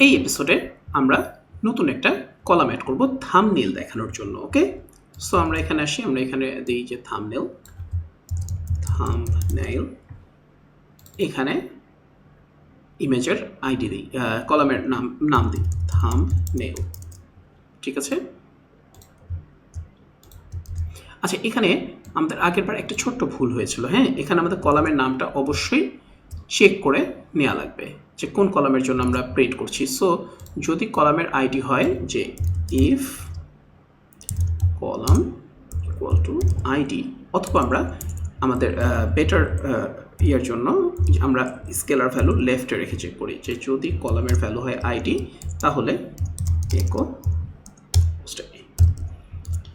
এই এপিসোডে আমরা নতুন একটা কলাম অ্যাড করব থামনেল দেখানোর জন্য ওকে সো আমরা এখানে আসি, আমরা এখানে দিই যে থামনেল থামনেল এখানে ইমেজের আইডি দিই কলামের নাম নাম দিই থাম থামনেল ঠিক আছে? আচ্ছা এখানে আমাদের আগের বার একটা ছোট্ট ভুল হয়েছিল হ্যাঁ? এখানে আমাদের কলামের নামটা অবশ্যই চেক করে নেওয়া লাগবে যে কোন কলামের জন্য আমরা প্রিন্ট করছি। সো যদি কলামের আইডি হয় যে if column equal to ID অথবা আমরা আমাদের বেটার ইয়ার জন্য আমরা স্কেলার ভ্যালু লেফটে রেখে চেক করি যে যদি কলামের ভ্যালু হয় আইডি তাহলে একো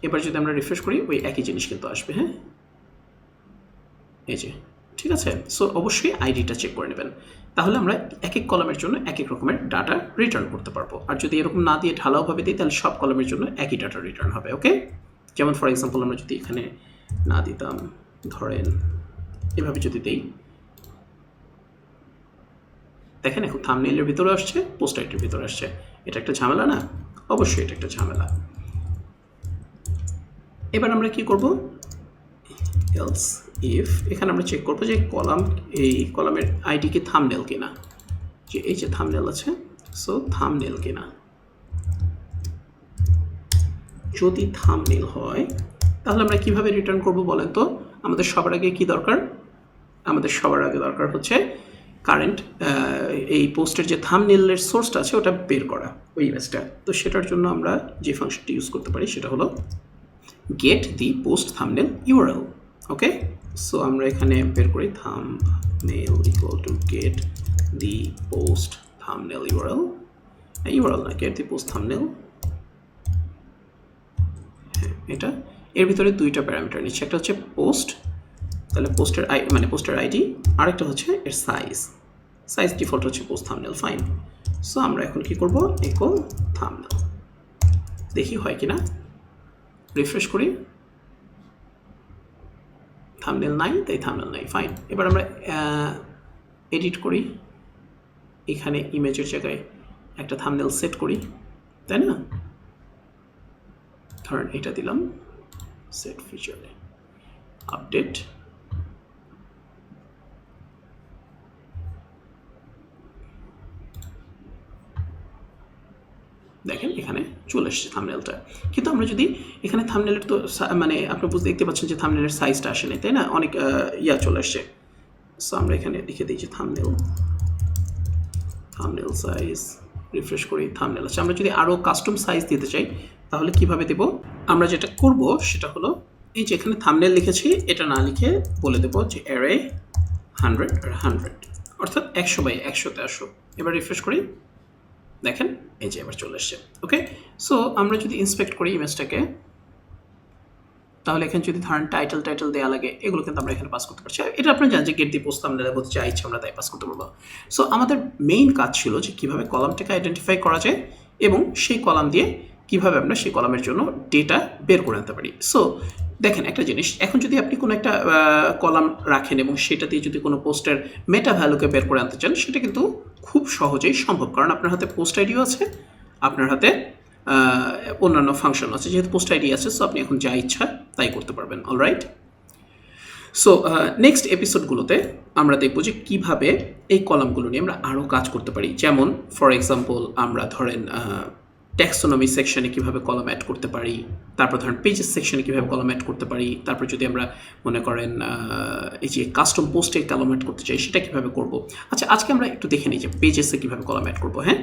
এবার যদি আমরা রিফ্রেশ করি, ওই একই জিনিস কিন্তু আসবে হ্যাঁ? এই যে ঠিক আছে? সো অবশ্যই আইডিটা চেক করে নেবেন। তাহলে আমরা এক এক কলমের জন্য এক এক রকমের ডাটা রিটার্ন করতে পারব। আর যদি এরকম না দিয়ে ঢালাওভাবে দিই, তাহলে সব কলমের জন্য একই ডাটা রিটার্ন হবে ওকে যেমন ফর এক্সাম্পল আমরা যদি এখানে না দিতাম, ধরেন, এভাবে যদি দিই। দেখেন, এখন থামনেইলের ভিতরে আসছে পোস্ট আইটির ভিতরে আসছে। এটা একটা ঝামেলা না? অবশ্যই এটা একটা ঝামেলা। এবার আমরা কি করব? এলস ইফ এখানে আমরা চেক করব যে কলাম, এই কলামের আইডি কি থামনেল কিনা? যে এই যে থামনেল আছে সো থামনেল কিনা? যদি থামনেল হয়, তাহলে আমরা কীভাবে রিটার্ন করব বলেন তো? আমাদের সবার আগে কি দরকার? আমাদের সবার আগে দরকার হচ্ছে কারেন্ট এই পোস্টের যে থামনেলের সোর্সটা আছে, ওটা বের করা, ওই ইমেজটা তো সেটার জন্য আমরা যে ফাংশনটি ইউজ করতে পারি, সেটা হলো get the post thumbnail URL okay so আমরা এখানে বের করি thumbnail equal to get the post thumbnail URL URL না গেট দি পোস্ট থামনেল এটা। এর ভিতরে দুইটা প্যারামিটার নিচ্ছে, একটা হচ্ছে পোস্ট তাহলে পোস্টের আই মানে পোস্টের আইডি আরেকটা হচ্ছে এর সাইজ সাইজ ডিফল্ট হচ্ছে পোস্ট থামনেল ফাইন সো আমরা এখন কি করব? একো থামনেল দেখি হয় কিনা। রিফ্রেশ করি। থামনেল নাই তাই থামনেল নাই ফাইন এবার আমরা এডিট করি। এখানে ইমেজের জায়গায় একটা থামনেল সেট করি, তাই না? ধরেন এটা দিলাম সেট ফিচারে আপডেট দেখেন এখানে চলে এসেছে থামনেলটা কিন্তু আমরা যদি এখানে থামনেলের তো মানে আপনি বুঝতে দেখতে পাচ্ছেন যে থামনেলের সাইজটা আসে নাই তাই না? অনেক ইয়া চলে আসছে সো আমরা এখানে লিখে দিই যে থামনেল থামনেল সাইজ রিফ্রেশ করি থামনেল আছে। আমরা যদি আরও কাস্টম সাইজ দিতে চাই, তাহলে কীভাবে দেব? আমরা যেটা করব সেটা হলো, এই যে এখানে থামনেল লিখেছি, এটা না লিখে বলে দেবো যে অ্যারে হান্ড্রেড আর হান্ড্রেড অর্থাৎ একশো বাই একশোতে আসো। এবার রিফ্রেশ করি। দেখেন, এই যে এবার চলে এসছে ওকে সো আমরা যদি ইন্সপেক্ট করি ইমেজটাকে তাহলে এখানে যদি ধরেন টাইটেল টাইটেল দেওয়া লাগে, এগুলো কিন্তু আমরা এখানে পাস করতে পারছি। এটা আপনি জানেন যে গেট দিয়ে পোস্ট আমরা বলতে ইচ্ছা আমরা তাই পাস করতে পারব। সো আমাদের মেইন কাজ ছিল যে কীভাবে কলামটাকে আইডেন্টিফাই করা যায় এবং সেই কলাম দিয়ে কীভাবে আমরা সেই কলামের জন্য ডেটা বের করে আনতে পারি? সো দেখেন একটা জিনিস, এখন যদি আপনি কোনো একটা কলাম রাখেন এবং সেটা দিয়ে যদি কোনো পোস্টের মেটা ভ্যালুকে বের করে আনতে চান, সেটা কিন্তু খুব সহজেই সম্ভব। কারণ আপনার হাতে পোস্ট আইডিও আছে, আপনার হাতে অন্যান্য ফাংশন আছে। যেহেতু পোস্ট আইডি আছে সো আপনি এখন যা ইচ্ছা তাই করতে পারবেন। অলরাইট সো নেক্সট এপিসোডগুলোতে আমরা দেখব যে কীভাবে এই কলামগুলো নিয়ে আমরা আরও কাজ করতে পারি। যেমন ফর এক্সাম্পল আমরা ধরেন ট্যাক্সোনমি সেকশনে কীভাবে কলম অ্যাড করতে পারি, তারপর ধরেন পেজেস সেকশনে কীভাবে কলম অ্যাড করতে পারি, তারপর যদি আমরা মনে করেন এই যে কাস্টম পোস্টে কলম অ্যাড করতে চাই, সেটা কীভাবে করব? আচ্ছা আজকে আমরা একটু দেখে নিই যে পেজেসে কীভাবে কলম অ্যাড করব হ্যাঁ?